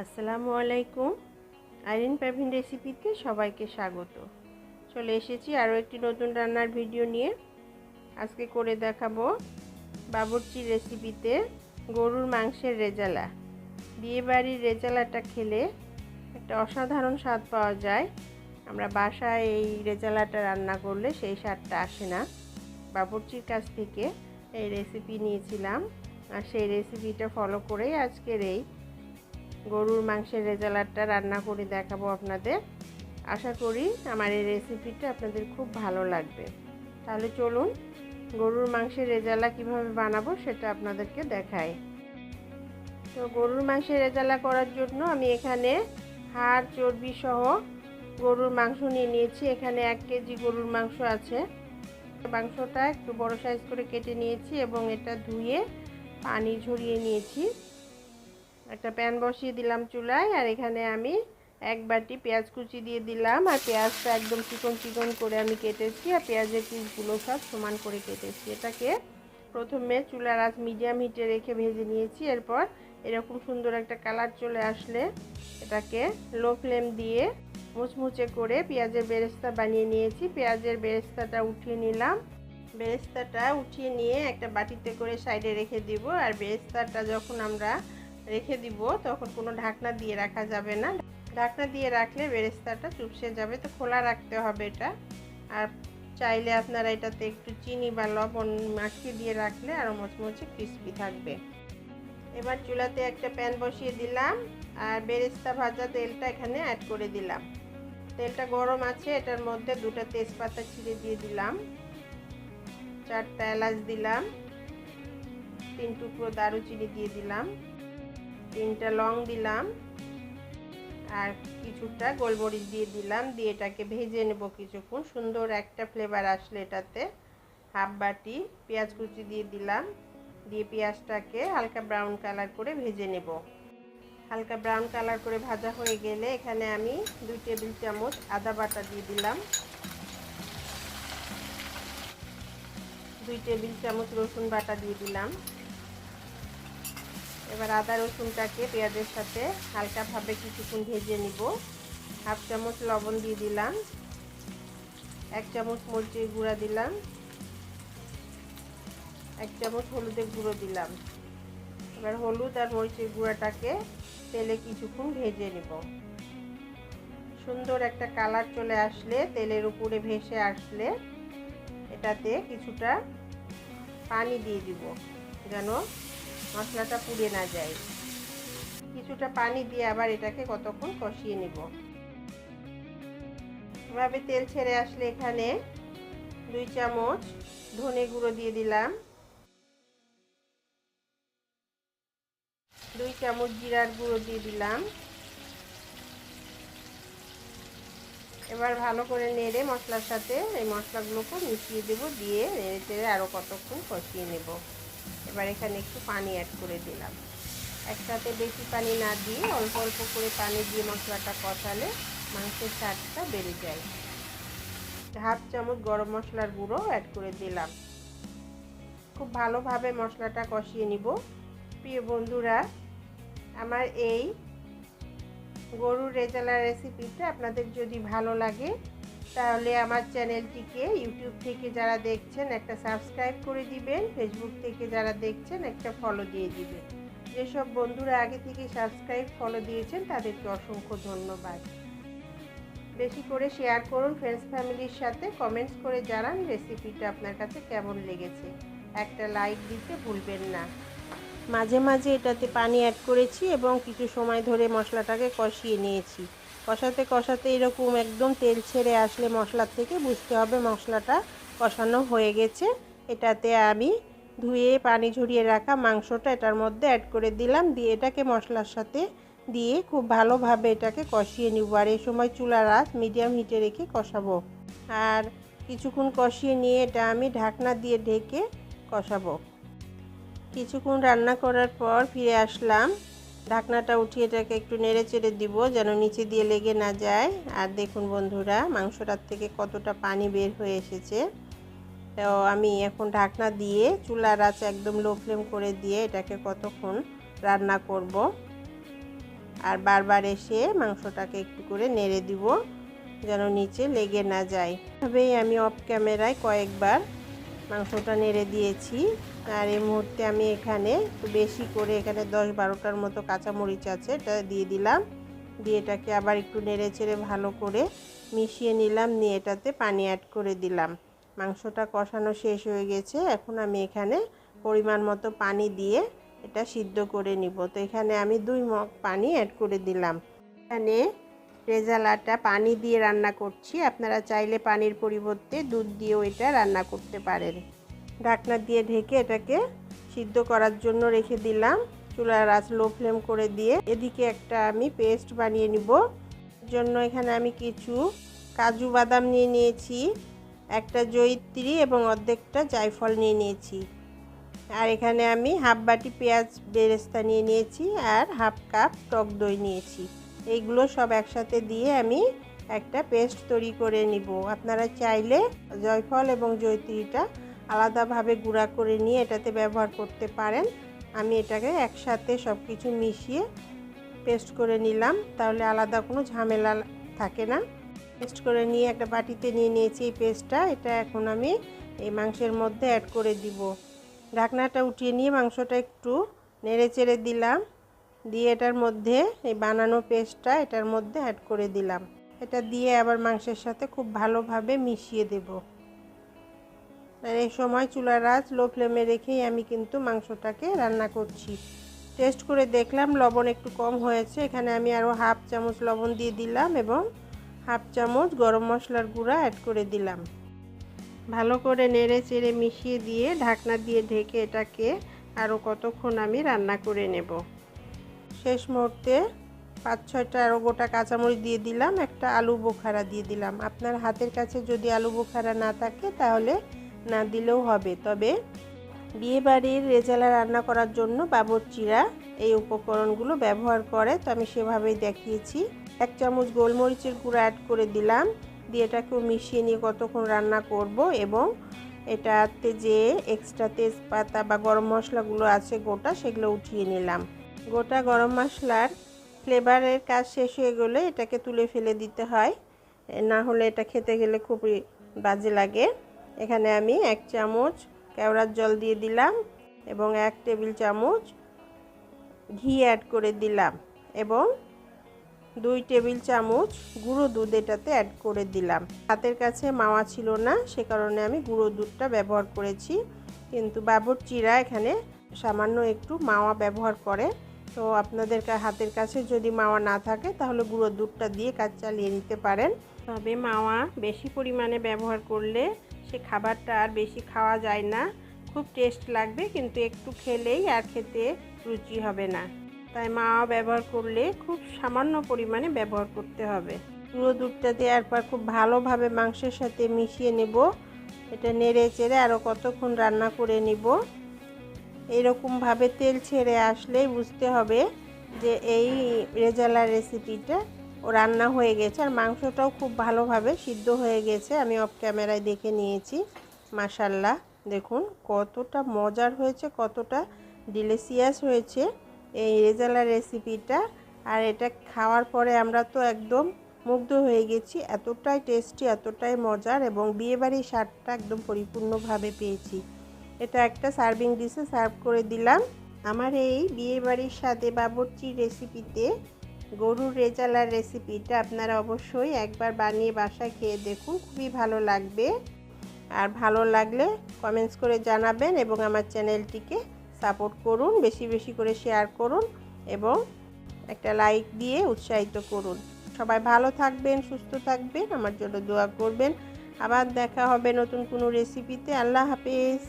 আসসালামু আলাইকুম। আইরিন প্যাভিন রেসিপিতে সবাইকে স্বাগত। চলে এসেছি আরও একটি নতুন রান্নার ভিডিও নিয়ে। আজকে করে দেখাবো বাবুর্চির রেসিপিতে গরুর মাংসের রেজালা। বিয়েবাড়ির রেজালাটা খেলে একটা অসাধারণ স্বাদ পাওয়া যায়। আমরা বাসায় এই রেজালাটা রান্না করলে সেই স্বাদটা আসে না। বাবুর্চির কাছ থেকে এই রেসিপি নিয়েছিলাম। আর সেই রেসিপিটা ফলো করেই আজকের এই গরুর মাংসের রেজালারটা রান্না করে দেখাবো আপনাদের। আশা করি আমার এই রেসিপিটা আপনাদের খুব ভালো লাগবে। তাহলে চলুন গরুর মাংসের রেজালা কীভাবে বানাবো সেটা আপনাদেরকে দেখাই। তো গরুর মাংসের রেজালা করার জন্য আমি এখানে হাড়, চর্বি সহ গরুর মাংস নিয়ে নিয়েছি। এখানে এক কেজি গরুর মাংস আছে। মাংসটা একটু বড় সাইজ করে কেটে নিয়েছি এবং এটা ধুয়ে পানি ঝরিয়ে নিয়েছি। একটা প্যান বসিয়ে দিলাম চুলায়, আর এখানে আমি এক বাটি পেঁয়াজ কুচি দিয়ে দিলাম। আর পেঁয়াজটা একদম চিকন চিকন করে আমি কেটেছি, আর পেঁয়াজের পিসগুলো সব সমান করে কেটেছি। এটাকে প্রথমে চুলার আঁচ মিডিয়াম হিটে রেখে ভেজে নিয়েছি, এরপর এরকম সুন্দর একটা কালার চলে আসলে এটাকে লো ফ্লেম দিয়ে মুচমুচে করে পেঁয়াজের বেরেস্তা বানিয়ে নিয়েছি। পেঁয়াজের বেরেস্তাটা উঠিয়ে নিলাম। বেরেস্তাটা উঠিয়ে নিয়ে একটা বাটিতে করে সাইডে রেখে দিব। আর বেরেস্তাটা যখন আমরা রেখে দিব, তখন কোনো ঢাকনা দিয়ে রাখা যাবে না। ঢাকনা দিয়ে রাখলে বেরেস্তাটা চুপসে যাবে, তো খোলা রাখতে হবে এটা। আর চাইলে আপনারা এটাতে একটু চিনি বা লবণ মাখিয়ে দিয়ে রাখলে আরও মচমচে ক্রিস্পি থাকবে। এবার চুলাতে একটা প্যান বসিয়ে দিলাম, আর বেরেস্তা ভাজা তেলটা এখানে অ্যাড করে দিলাম। তেলটা গরম আছে, এটার মধ্যে দুটো তেজপাতা ছিঁড়ে দিয়ে দিলাম। চারটা এলাচ দিলাম। তিন টুকরো দারুচিনি দিয়ে দিলাম। তিনটা লং দিলাম আর কিছুটা গোলমরিচ দিয়ে দিলাম, দিয়ে এটাকে ভেজে নেব কিছুক্ষণ। সুন্দর একটা ফ্লেভার আসলে এটাতে। হাফ বাটি পেঁয়াজ কুচি দিয়ে দিলাম, দিয়ে পেঁয়াজটাকে হালকা ব্রাউন কালার করে ভেজে নেব। হালকা ব্রাউন কালার করে ভাজা হয়ে গেলে এখানে আমি দুই টেবিল চামচ আদা বাটা দিয়ে দিলাম। দুই টেবিল চামচ রসুন বাটা দিয়ে দিলাম। এবার আদা, রসুনটাকে পেঁয়াজের সাথে হালকাভাবে কিছুক্ষণ ভেজে নিব। হাফ চামচ লবণ দিয়ে দিলাম, এক চামচ মরিচের গুঁড়া দিলাম, এক চামচ হলুদের গুঁড়ো দিলাম। এবার হলুদ আর মরিচের গুঁড়াটাকে তেলে কিছুক্ষণ ভেজে নেব। সুন্দর একটা কালার চলে আসলে তেলের উপরে ভেসে আসলে এটাতে কিছুটা পানি দিয়ে দিব, যেন মশলাটা পুড়ে না যায়। কিছুটা পানি দিয়ে আবার এটাকে কতক্ষণ কষিয়ে নিব। এভাবে তেল ছেড়ে আসলে এখানে দুই চামচ ধনে গুঁড়ো দিয়ে দিলাম। দুই চামচ জিরার গুঁড়ো দিয়ে দিলাম। এবার ভালো করে নেড়ে মশলার সাথে এই মশলাগুলোকে মিশিয়ে দেব দিয়ে নেড়ে চেড়ে আরও কতক্ষণ কষিয়ে নেব। এবার এখানে একটু পানি অ্যাড করে দিলাম। একসাথে বেশি পানি না দিয়ে অল্প অল্প করে পানি দিয়ে মশলাটা কষালে মাংসের স্বাদটা বেড়ে যায়। হাফ চামচ গরম মশলার গুঁড়ো অ্যাড করে দিলাম। খুব ভালোভাবে মশলাটা কষিয়ে নিব। প্রিয় বন্ধুরা, আমার এই গরুর রেজালা রেসিপিটা আপনাদের যদি ভালো লাগে তাহলে আমার চ্যানেলটিকে ইউটিউব থেকে যারা দেখছেন, একটা সাবস্ক্রাইব করে দিবেন, ফেসবুক থেকে যারা দেখছেন, একটা ফলো দিয়ে দিবেন। যেসব বন্ধুরা আগে থেকে সাবস্ক্রাইব ফলো দিয়েছেন, তাদেরকে অসংখ্য ধন্যবাদ। বেশি করে শেয়ার করুন ফ্রেন্ডস ফ্যামিলির সাথে কমেন্টস করে জানান রেসিপিটা আপনার কাছে কেমন লেগেছে। একটা লাইক দিতে ভুলবেন না। মাঝে মাঝে এটাতে পানি অ্যাড করেছি এবং কিছু সময় ধরে মশলাটাকে কষিয়ে নিয়েছি। কষাতে কষাতে এরকম একদম তেল ছেড়ে আসলে মশলার থেকে বুঝতে হবে মশলাটা কষানো হয়ে গেছে। এটাতে আমি ধুয়ে পানি ঝরিয়ে রাখা মাংসটা এটার মধ্যে অ্যাড করে দিলাম। দিয়ে এটাকে মশলার সাথে দিয়ে খুব ভালোভাবে এটাকে কষিয়ে নিব। আর এই সময় চুলার আঁচ মিডিয়াম হিটে রেখে কষাবো। আর কিছুক্ষণ কষিয়ে নিয়ে এটা আমি ঢাকনা দিয়ে ঢেকে কষাবো। কিছুক্ষণ রান্না করার পর ফিরে আসলাম। ঢাকনাটা উঠিয়ে এটাকে একটু নেড়ে চেড়ে দিব যেন নিচে দিয়ে লেগে না যায়। আর দেখুন বন্ধুরা, মাংসটার থেকে কতটা পানি বের হয়ে এসেছে। তো আমি এখন ঢাকনা দিয়ে চুলার আঁচ একদম লো ফ্লেম করে দিয়ে এটাকে কতক্ষণ রান্না করব। আর বারবার এসে মাংসটাকে একটু করে নেড়ে দিব যেন নিচে লেগে না যায়। তবেই আমি অফ ক্যামেরায় কয়েকবার মাংসটা নেড়ে দিয়েছি। আর এই মুহূর্তে আমি এখানে বেশি করে এখানে দশ বারোটার মতো কাঁচামরিচ আছে, এটা দিয়ে দিলাম। দিয়ে এটাকে আবার একটু নেড়ে চেড়ে ভালো করে মিশিয়ে নিলাম, নিয়ে এটাতে পানি অ্যাড করে দিলাম। মাংসটা কষানো শেষ হয়ে গেছে, এখন আমি এখানে পরিমাণ মতো পানি দিয়ে এটা সিদ্ধ করে নিব। তো এখানে আমি দুই মগ পানি অ্যাড করে দিলাম। এখানে রেজালাটা পানি দিয়ে রান্না করছি। আপনারা চাইলে পানির পরিবর্তে দুধ দিয়েও এটা রান্না করতে পারেন। ঢাকনা দিয়ে ঢেকে এটাকে সিদ্ধ করার জন্য রেখে দিলাম। চুলার আঁচ লো ফ্লেম করে দিয়ে এদিকে একটা আমি পেস্ট বানিয়ে নিব। জন্য এখানে আমি কিছু কাজু বাদাম নিয়ে নিয়েছি, একটা জয়িত্রী এবং অর্ধেকটা জায়ফল নিয়ে নিয়েছি। আর এখানে আমি হাফ বাটি পেঁয়াজ বেরেস্তা নিয়ে নিয়েছি আর হাফ কাপ টক দই নিয়েছি। এইগুলো সব একসাথে দিয়ে আমি একটা পেস্ট তৈরি করে নিব। আপনারা চাইলে জয়ফল এবং জয়ত্রীটা আলাদাভাবে গুঁড়া করে নিয়ে এটাতে ব্যবহার করতে পারেন। আমি এটাকে একসাথে সব কিছু মিশিয়ে পেস্ট করে নিলাম, তাহলে আলাদা কোনো ঝামেলা থাকে না। পেস্ট করে নিয়ে একটা বাটিতে নিয়ে নিয়েছি এই পেস্টটা, এটা এখন আমি এই মাংসের মধ্যে অ্যাড করে দিব। ঢাকনাটা উঠিয়ে নিয়ে মাংসটা একটু নেড়ে চেড়ে দিলাম। দিয়ে এটার মধ্যে এই বানানো পেস্টটা এটার মধ্যে অ্যাড করে দিলাম। এটা দিয়ে আবার মাংসের সাথে খুব ভালোভাবে মিশিয়ে দেব। আর এই সময় চুলার আঁচ লো ফ্লেমে রেখেই আমি কিন্তু মাংসটাকে রান্না করছি। টেস্ট করে দেখলাম লবণ একটু কম হয়েছে। এখানে আমি আরও হাফ চামচ লবণ দিয়ে দিলাম এবং হাফ চামচ গরম মশলার গুঁড়া অ্যাড করে দিলাম। ভালো করে নেড়ে চেড়ে মিশিয়ে দিয়ে ঢাকনা দিয়ে ঢেকে এটাকে আরও কতক্ষণ আমি রান্না করে নেব। শেষ মুহূর্তে পাঁচ, ছয়টা আরও গোটা কাঁচামরিচ দিয়ে দিলাম, একটা আলু বোখারা দিয়ে দিলাম। আপনার হাতের কাছে যদি আলু বোখারা না থাকে তাহলে না দিলেও হবে। তবে বিয়েবাড়ির রেজালা রান্না করার জন্য বাবরচিরা এই উপকরণগুলো ব্যবহার করে, তো আমি সেভাবেই দেখিয়েছি। এক চামচ গোলমরিচের গুঁড়ো অ্যাড করে দিলাম, দিয়ে এটাকেও মিশিয়ে নিয়ে কতক্ষণ রান্না করব এবং এটাতে যে এক্সট্রা তেজপাতা বা গরম মশলাগুলো আছে গোটা সেগুলো উঠিয়ে নিলাম। গোটা গরম মশলার ফ্লেভারের কাজ শেষ হয়ে গেলে এটাকে তুলে ফেলে দিতে হয়। না হলে এটা খেতে গেলে খুবই বাজে লাগে। এখানে আমি এক চামচ কেওড়ার জল দিয়ে দিলাম এবং এক টেবিল চামচ ঘি অ্যাড করে দিলাম এবং দুই টেবিল চামচ গুঁড়ো দুধ এটাতে অ্যাড করে দিলাম। হাতের কাছে মাওয়া ছিল না, সে কারণে আমি গুঁড়ো দুধটা ব্যবহার করেছি। কিন্তু বাবরচিরা এখানে সামান্য একটু মাওয়া ব্যবহার করে। তো আপনাদের হাতের কাছে যদি মাওয়া না থাকে, তাহলে গুঁড়ো দুধটা দিয়ে কাজ চালিয়ে নিতে পারেন। তবে মাওয়া বেশি পরিমাণে ব্যবহার করলে সে খাবারটা আর বেশি খাওয়া যায় না। খুব টেস্ট লাগবে, কিন্তু একটু খেলেই আর খেতে রুচি হবে না। তাই মাওয়া ব্যবহার করলে খুব সামান্য পরিমাণে ব্যবহার করতে হবে। পুরো দুধটা দেওয়ার পর খুব ভালোভাবে মাংসের সাথে মিশিয়ে নেব। এটা নেড়ে চেড়ে আরও কতক্ষণ রান্না করে নিব। এরকমভাবে তেল ছেড়ে আসলেই বুঝতে হবে যে এই রেজালার রেসিপিটা ও রান্না হয়ে গেছে। আর মাংসটাও খুব ভালোভাবে সিদ্ধ হয়ে গেছে। আমি অফ ক্যামেরায় দেখে নিয়েছি। মাসাল্লাহ দেখুন কতটা মজার হয়েছে, কতটা ডিলিশিয়াস হয়েছে এই রেজালার রেসিপিটা আর এটা খাওয়ার পরে আমরা তো একদম মুগ্ধ হয়ে গেছি। এতটাই টেস্টি এতটাই মজার এবং বিয়েবাড়ির স্বাদটা একদম পরিপূর্ণভাবে পেয়েছি। এটা একটা সার্ভিং ডিশে সার্ভ করে দিলাম। আমার এই বিয়েবাড়ির স্বাদে বাবরচি রেসিপিতে গরুর রেজালার রেসিপিটা আপনারা অবশ্যই একবার বানিয়ে বাসায় খেয়ে দেখুন, খুবই ভালো লাগবে। আর ভালো লাগলে কমেন্টস করে জানাবেন এবং আমার চ্যানেলটিকে সাপোর্ট করুন, বেশি বেশি করে শেয়ার করুন এবং একটা লাইক দিয়ে উৎসাহিত করুন। সবাই ভালো থাকবেন, সুস্থ থাকবেন, আমার জন্য দোয়া করবেন। আবার দেখা হবে নতুন কোনো রেসিপিতে আল্লাহ হাফেজ।